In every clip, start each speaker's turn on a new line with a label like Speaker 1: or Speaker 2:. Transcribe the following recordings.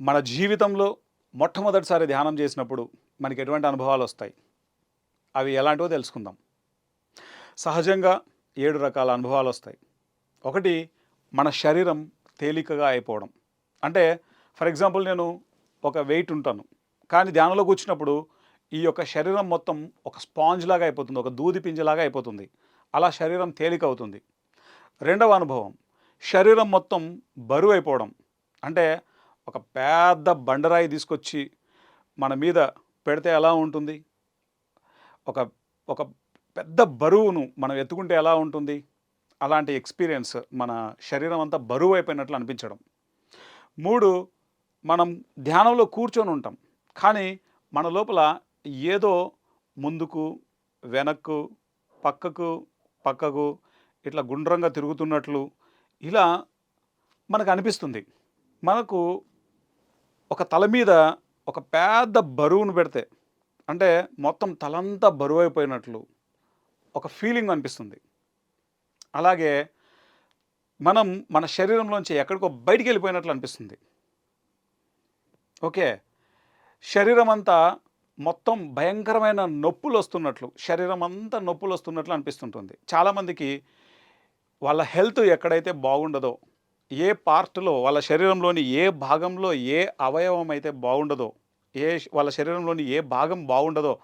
Speaker 1: మన జీవితంలో మొట్టమొదటిసారి ధ్యానం చేసినప్పుడు మనకి ఎటువంటి అనుభవాలు వస్తాయి? అవి ఎలాంటివో తెలుసుకుందాం. సహజంగా ఏడు రకాల అనుభవాలు వస్తాయి. ఒకటి మన శరీరం తేలికగా అయిపోవడం. అంటే ఫర్ ఎగ్జాంపుల్ నేను ఒక వెయిట్ ఉంటాను. కానీ ధ్యానంలో కూర్చున్నప్పుడు ఈ యొక్క శరీరం మొత్తం ఒక స్పాంజ్ లాగా అయిపోతుంది ఒక దూది పింజలాగా అయిపోతుంది. అలా శరీరం తేలిక అవుతుంది రెండవ అనుభవం శరీరం మొత్తం బరువు అయిపోవడం. అంటే ఒక పెద్ద బండరాయి తీసుకొచ్చి మన మీద పెడితే ఎలా ఉంటుంది? ఒక ఒక పెద్ద బరువును మనం ఎత్తుకుంటే ఎలా ఉంటుంది? అలాంటి ఎక్స్పీరియన్స్ మన శరీరం అంతా బరువు అయిపోయినట్లు అనిపించడం. మూడు మనం ధ్యానంలో కూర్చొని ఉంటాం. కానీ మన లోపల ఏదో ముందుకు వెనక్కు పక్కకు పక్కకు ఇట్లా గుండ్రంగా తిరుగుతున్నట్లు ఇలా మనకు అనిపిస్తుంది. మనకు ఒక తల మీద ఒక పెద్ద బరువును పెడితే అంటే మొత్తం తలంతా బరువు అయిపోయినట్లు ఒక ఫీలింగ్ అనిపిస్తుంది. అలాగే మనం మన శరీరంలోంచి ఎక్కడికో బయటికి వెళ్ళిపోయినట్లు అనిపిస్తుంది. ఓకే. శరీరం అంతా మొత్తం భయంకరమైన నొప్పులు వస్తున్నట్లు శరీరం అంతా నొప్పులు వస్తున్నట్లు అనిపిస్తుంటుంది. చాలామందికి వాళ్ళ హెల్త్ ఎక్కడైతే బాగుండదో ఏ పార్ట్లో వాళ్ళ శరీరంలోని ఏ భాగంలో ఏ అవయవం అయితే బాగుండదో ఏ వాళ్ళ శరీరంలోని ఏ భాగం బాగుండదో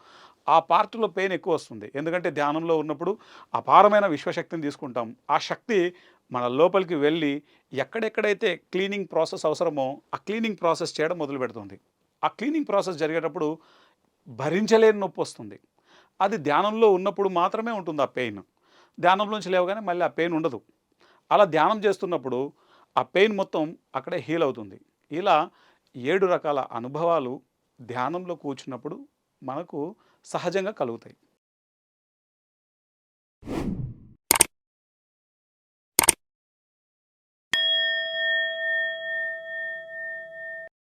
Speaker 1: ఆ పార్ట్లో పెయిన్ ఎక్కువ వస్తుంది. ఎందుకంటే ధ్యానంలో ఉన్నప్పుడు అపారమైన విశ్వశక్తిని తీసుకుంటాం. ఆ శక్తి మన లోపలికి వెళ్ళి ఎక్కడెక్కడైతే క్లీనింగ్ ప్రాసెస్ అవసరమో ఆ క్లీనింగ్ ప్రాసెస్ చేయడం మొదలు పెడుతుంది. ఆ క్లీనింగ్ ప్రాసెస్ జరిగేటప్పుడు భరించలేని నొప్పి వస్తుంది. అది ధ్యానంలో ఉన్నప్పుడు మాత్రమే ఉంటుంది ఆ పెయిన్. ధ్యానంలోంచి లేవగానే మళ్ళీ ఆ పెయిన్ ఉండదు. అలా ధ్యానం చేస్తున్నప్పుడు ఆ పెయిన్ మొత్తం అక్కడే హీల్ అవుతుంది. ఇలా ఏడు రకాల అనుభవాలు ధ్యానంలో కూర్చున్నప్పుడు మనకు సహజంగా కలుగుతాయి.